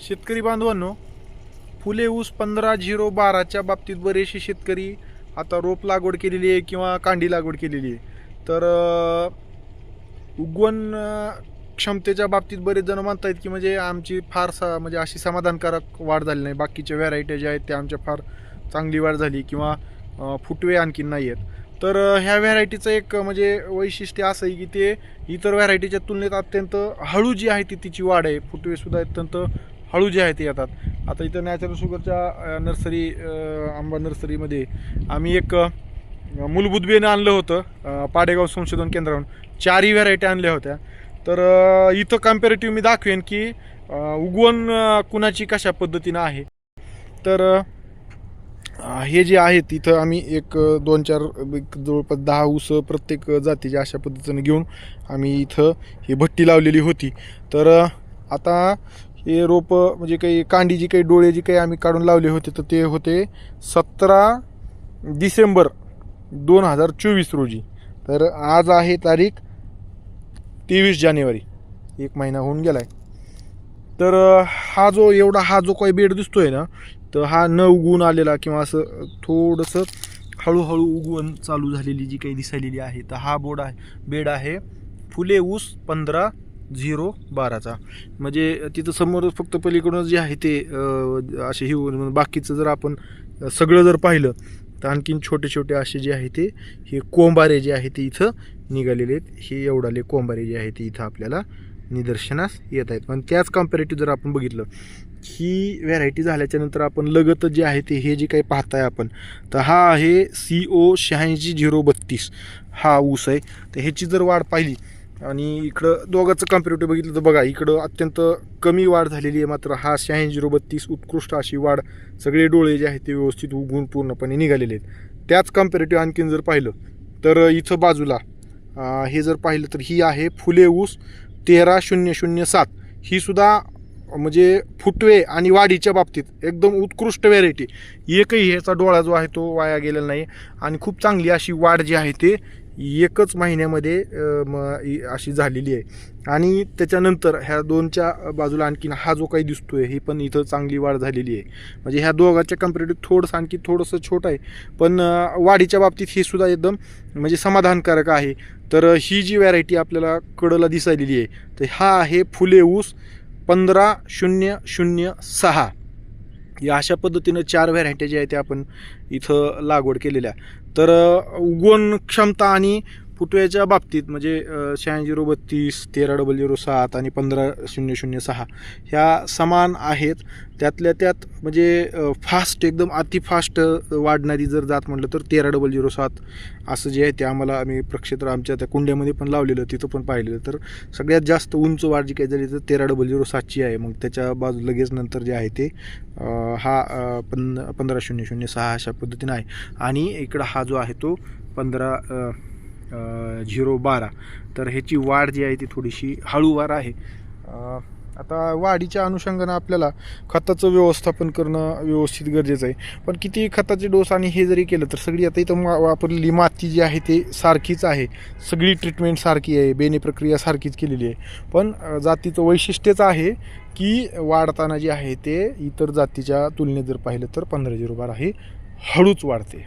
शेतकरी बांधवांनो फुले ऊस पंधरा झिरो बाराच्या बाबतीत बरेचसे शेतकरी आता रोप लागवड केलेली आहे किंवा कांडी लागवड केलेली आहे. तर उगवण क्षमतेच्या बाबतीत बरेच जण म्हणतायत की म्हणजे आमची फार सा म्हणजे अशी समाधानकारक वाढ झाली नाही. बाकीच्या व्हरायटी ज्या आहेत त्या आमच्या फार चांगली वाढ झाली किंवा फुटवे आणखी नाही आहेत. तर ह्या व्हरायटीचं एक म्हणजे वैशिष्ट्य असं आहे की ते इतर व्हरायटीच्या तुलनेत अत्यंत हळू जी आहे ती तिची वाढ आहे. फुटवेसुद्धा अत्यंत हळू जे आहे ते येतात. आता इथं नॅचरल शुगरच्या नर्सरी आंबा नर्सरीमध्ये आम्ही एक मूलभूत बियाणं आणलं होतं पाडेगाव संशोधन केंद्रावरून. चारही व्हरायटी आणल्या होत्या. तर इथं कम्पॅरेटिव्ह मी दाखवेन की उगवण कुणाची कशा पद्धतीनं आहे. तर हे जे आहेत इथं आम्ही एक दोन चार एक जवळपास दहा ऊस प्रत्येक जातीच्या अशा पद्धतीनं घेऊन आम्ही इथं ही भट्टी लावलेली होती. तर आता हे रोपं म्हणजे काही कांडी जी काही डोळे जी काही आम्ही काढून लावले होते तर ते होते सतरा डिसेंबर दोन हजार चोवीस रोजी. तर आज आहे तारीख तेवीस जानेवारी. एक महिना होऊन गेला आहे तर हा जो एवढा हा जो काही बेड दिसतो आहे ना तर हा न उगवून आलेला किंवा असं थोडंसं हळूहळू उगवण चालू झालेली जी काही दिसायलेली आहे तर हा बोर्ड आहे बेड आहे फुले ऊस पंधरा झिरो बाराचा. म्हणजे तिथं समोर फक्त पलीकडून जे आहे ते असे हे म्हणजे बाकीचं जर आपण सगळं जर पाहिलं तर आणखीन छोटे छोटे असे जे आहे ते हे कोंबारे जे आहे ते इथं निघालेले आहेत. हे एवढाले कोंबारे जे आहे ते इथं आपल्याला निदर्शनास येत आहेत. पण त्याच कम्पॅरेटिव्ह जर आपण बघितलं ही व्हरायटी झाल्याच्यानंतर आपण लगत जे आहे ते हे जे काही पाहताय आपण तर हा आहे सी ओ शहाऐंशी झिरो बत्तीस. हा ऊस आहे. तर ह्याची जर वाढ पाहिली आणि इकडं दोघांचं कम्पॅरेटिव्ह बघितलं तर बघा इकडं अत्यंत कमी वाढ झालेली आहे मात्र हा शहाऐंशी झिरो बत्तीस उत्कृष्ट अशी वाढ सगळे डोळे जे आहेत ते व्यवस्थित उगवून पूर्णपणे निघालेले आहेत. त्याच कम्पॅरेटिव्ह आणखीन जर पाहिलं तर इथं बाजूला हे जर पाहिलं तर ही आहे फुले ऊस तेरा शून्य शून्य सात. ही सुद्धा म्हणजे फुटवे आणि वाढीच्या बाबतीत एकदम उत्कृष्ट व्हेरायटी एकही ह्याचा डोळा जो आहे तो वाया गेलेला नाही. आणि खूप चांगली अशी वाढ जी आहे ते एकच महिन्यामध्ये म अशी झालेली आहे. आणि त्याच्यानंतर ह्या दोनच्या बाजूला आणखीन हा जो काही दिसतोय ही पण इथं चांगली वाढ झालेली आहे. म्हणजे ह्या दोघांच्या कम्पेरेटिव्ह थोडंसं आणखी थोडंसं छोटं आहे. पण वाढीच्या बाबतीत हे सुद्धा एकदम म्हणजे समाधानकारक आहे. तर ही जी व्हरायटी आपल्याला कडला दिसायलेली आहे तर हा आहे फुले ऊस पंधरा शून्य शून्य सहा. या अशा पद्धतीनं चार व्हरायटी ज्या आहेत त्या आपण इथं लागवड केलेल्या. तर उगवण क्षमता आणि फुटव्याच्या बाबतीत म्हणजे शहाऐंशी झिरो बत्तीस तेरा डबल झिरो सात आणि पंधरा शून्य शून्य सहा ह्या समान आहेत. त्यातल्या त्यात म्हणजे फास्ट एकदम अति फास्ट वाढणारी जर जात म्हटलं तर तेरा डबल झिरो सात असं जे आहे ते आम्हाला आम्ही प्रक्षेत्र आमच्या त्या कुंड्यामध्ये पण लावलेलं तिथं पण पाहिलेलं. तर सगळ्यात जास्त उंच वाढ जी काही झाली तर तेरा डबल झिरो सातची आहे. मग त्याच्या बाजू लगेच नंतर जे आहे ते हा पन पंधरा शून्य शून्य सहा अशा पद्धतीनं आहे. आणि इकडं हा जो आहे तो पंधरा झिरो बारा. तर ह्याची वाढ जी आहे ती थोडीशी हळूवार आहे. आता वाढीच्या अनुषंगानं आपल्याला खताचं व्यवस्थापन करणं व्यवस्थित गरजेचं आहे. पण किती खताचे डोस आणि हे जरी केलं तर सगळी आता इथं वापरलेली माती जी आहे ते सारखीच आहे. सगळी ट्रीटमेंट सारखी आहे बेने प्रक्रिया सारखीच केलेली आहे. पण जातीचं वैशिष्ट्यच आहे की वाढताना जे आहे ते इतर जातीच्या तुलनेत जर पाहिलं तर पंधरा झिरो बारा हे हळूच वाढते.